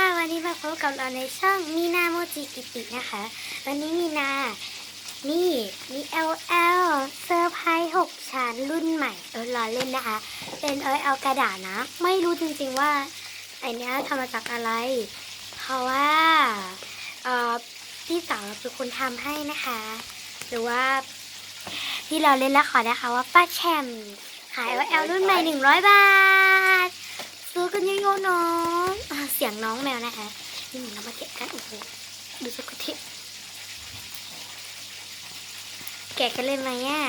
ค่ะวันนี้มาพบกับเราในช่องมีนาโมจิกิตินะคะ วันนี้มีนา นี่มี LL เซอร์ไพรส์6ชั้นรุ่นใหม่เออล้อเล่นนะคะ เป็น LL กระดาษนะ ไม่รู้จริงๆว่าไอเนี้ยทำมาจากอะไร เพราะว่าเออพี่สาวเป็นคนทำให้นะคะ หรือว่าที่เราเล่นแล้วขอนะคะว่าป้าแชมป์ขาย LL รุ่นใหม่100บาทซื้อกันเยอะๆน้อง เสียงน้องแมวนะคะนี่เรามาเก็บกันโอ้โหดูสกุลทิแกะกันเลยไหมอะ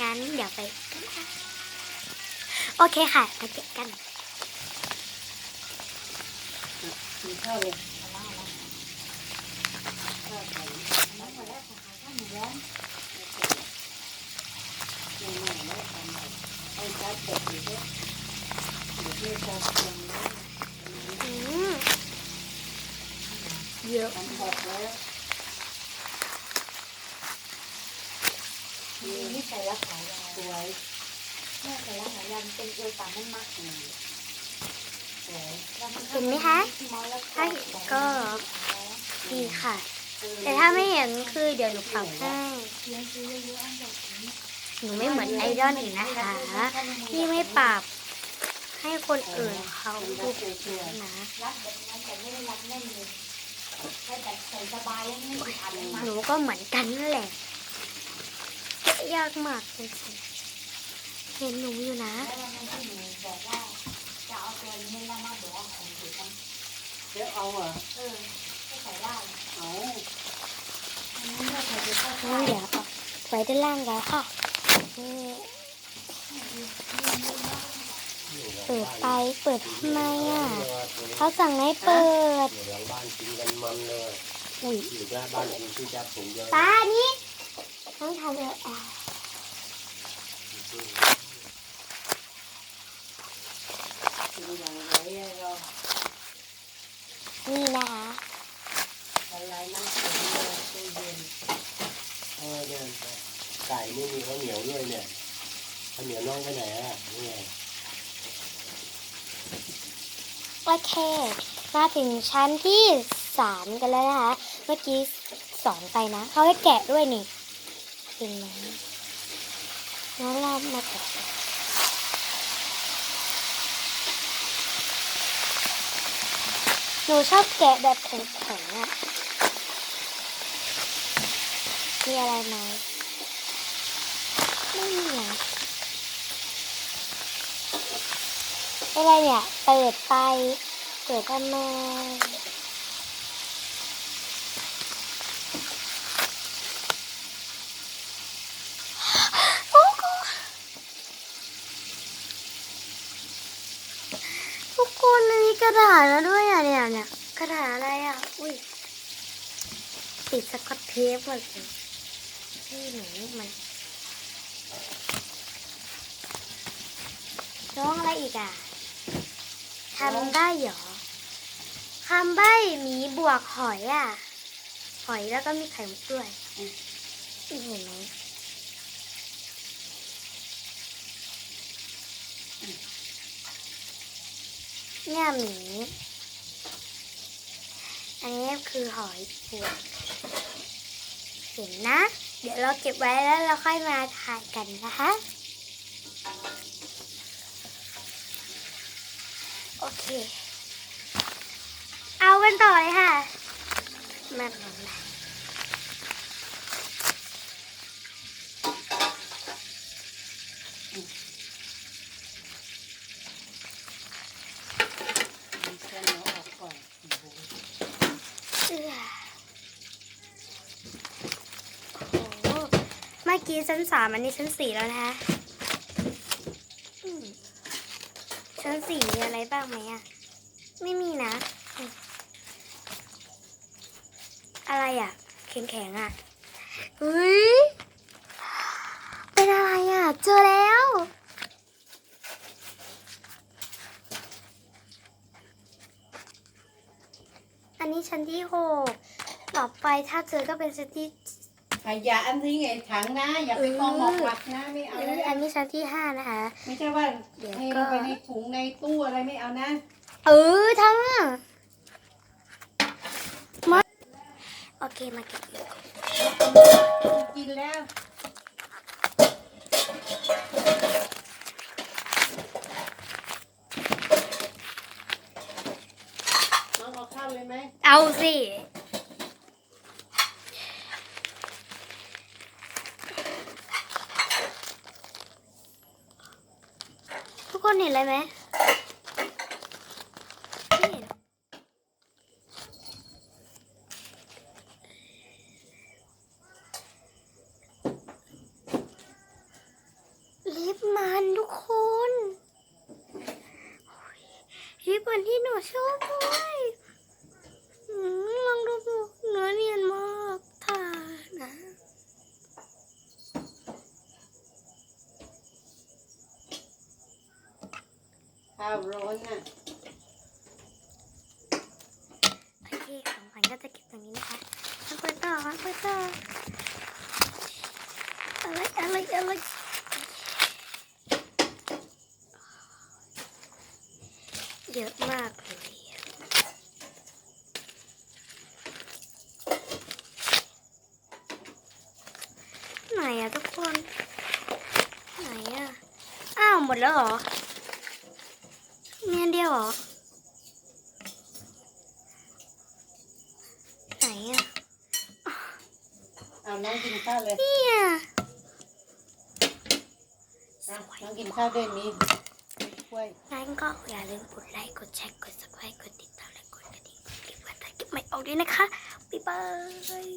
งั้นเดี๋ยวไปกันค่ะโอเคค่ะมาเก็บกันกินข้าวเลยอืม เยอะนี่ใส่รักษายาสวยแม่แต่ละหลายยันเป็นเอวต่ำมันมากสวยเห็นไหมคะถ้าเห็นก็ดีค่ะ แต่ถ้าไม่เห็นคือเดี๋ยวหนูปรับให้หนูไม่เหมือนไอดอลอีกนะคะที่ไม่ปรับให้คนอื่นเขาดูนะ รักแบบนั้นแต่ไม่ได้รักแน่นเลยแค่แต่ใส่สบายแล้วไม่อึดอัดเลยมั้หนูก็เหมือนกันนั่นแหละแกะยากมากจริงๆเห็นหนูอยู่นะแล้ววันนั้นที่หนูบอกว่าจะเอาตัวนี้แล้วมาบอกว่าของถูกต้องเดี๋ยวเอาอะเออก็ใส่ได้เอาอันนี้ไม่ใส่ไปเข้างั้นเดี๋ยวเอาไว้ด้านล่างแล้วค่ะนี่เปิดไปเปิดทำไมอะ เขาสั่งให้เปิดอยู่หลังบ้านกินกันมันเลยอุ้ยอยู่หน้าบ้านกินที่จับถุงเยอะป้านี่ต้องทำเอออะกินอย่างไรเรานี่นะคะอะไรน้ำแข็งเลยตู้เย็นเออเนี่ยไก่ไม่มีข้าวเหนียวด้วยเนี่ยข้าวเหนียวน้องไปไหนอะนี่ไง โอเค มาถึงชั้นที่สามกันแล้วนะคะ เมื่อกี้สองไปนะเขาให้แกะด้วยนี่เห็นไหมงั้นเรามาแกะหนูชอบแกะแบบแข็งๆอะ มีอะไรไหมไม่มี อะไรเนี่ย เปิดไปเปิดทำไมโอ้โหทุกคนมีกระดาษแล้วด้วยอะเนี่ยเนี่ยกระดาษอะไรอะ อุ้ยติดสกอตเทปหมดเลยที่หนูมันร้องอะไรอีกอะ ทำได้เหรอคำใบ้หมีบวกหอยอะ หอยแล้วก็มีไข่มุกด้วยอืมเห็นไหมเนี่ยหมี อันนี้คือหอยบวกเห็นนะ เดี๋ยวเราเก็บไว้แล้วเราค่อยมาถ่ายกันนะคะ โอเค เอากันต่อเลยค่ะมาลองนะเส้นเอาออกก่อนเอื้อโอ้โหเมื่อกี้ชั้นสามอันนี้ชั้นสี่แล้วนะคะอืม ชั้นสี่มีอะไรบ้างไหมอะไม่มีนะ อะไรอะแข็งๆอะเฮ้ยเป็นอะไรอะเจอแล้วอันนี้ชั้นที่หกต่อไปถ้าเจอก็เป็นชั้นที่ ขยะอันที่ไอ้ถังนะ อย่าไปกองหมอกหมักนะไม่เอาอันนี้ชั้นที่ห้านะคะ ไม่ใช่ว่าเห้ลงไปในถุงในตู้อะไรไม่เอานะเออทั้งมาโอเคมาเก็บกินแล้วเอาข้าวเลยไหมเอาสิ คนเห็นอะไรไหมเห็นลิปมันทุกคนโอ้ยลิปมันที่หนูชอบด้วยอืมลองดูดูเนื้อเนียนมากทานะ ข้าวร้อนน่ะโอเคของขวัญก็จะเก็บตรงนี้นะคะมาเปิดต่อมาเปิดต่ออะไรอะไรอะไรเยอะมากเลยไหนอะทุกคน ไหนอะอ้าว หมดแล้วเหรอ มีอันเดียวเหรอ ไหนอะเอาน้องกินข้าวเลยเนี่ยเอาน้องกินข้าวด้วยมีถ้วยงั้นก็อย่าลืมกดไลค์ กดแชร์ กด subscribe กดติดตาม และกดกระดิ่งกดติดตามและกดไม่ออกด้วยนะคะ บ๊ายบาย